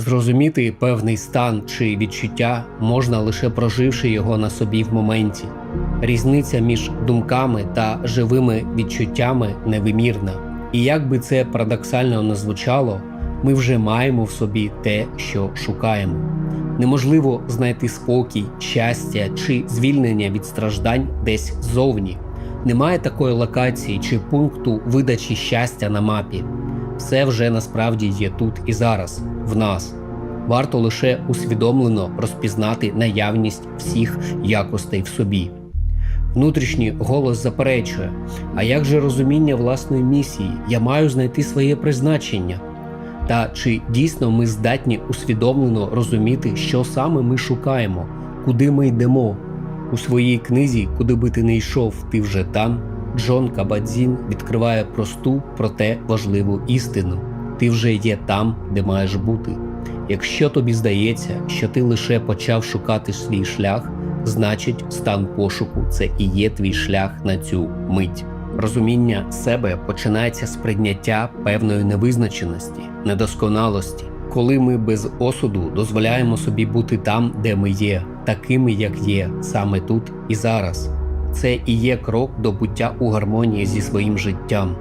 Зрозуміти певний стан чи відчуття можна лише проживши його на собі в моменті. Різниця між думками та живими відчуттями невимірна. І як би це парадоксально не звучало, ми вже маємо в собі те, що шукаємо. Неможливо знайти спокій, щастя чи звільнення від страждань десь ззовні. Немає такої локації чи пункту видачі щастя на мапі. Все вже насправді є тут і зараз, в нас. Варто лише усвідомлено розпізнати наявність всіх якостей в собі. Внутрішній голос заперечує: а як же розуміння власної місії? Я маю знайти своє призначення. Та чи дійсно ми здатні усвідомлено розуміти, що саме ми шукаємо, куди ми йдемо? У своїй книзі Куди би ти не йшов, ти вже там. Джон Кабадзін відкриває просту, проте важливу істину: ти вже є там, де маєш бути. Якщо тобі здається, що ти лише почав шукати свій шлях, значить стан пошуку це і є твій шлях на цю мить. Розуміння себе починається з прийняття певної невизначеності, недосконалості, коли ми без осуду дозволяємо собі бути там, де ми є, такими, як є, саме тут і зараз. Це і є крок до буття у гармонії зі своїм життям.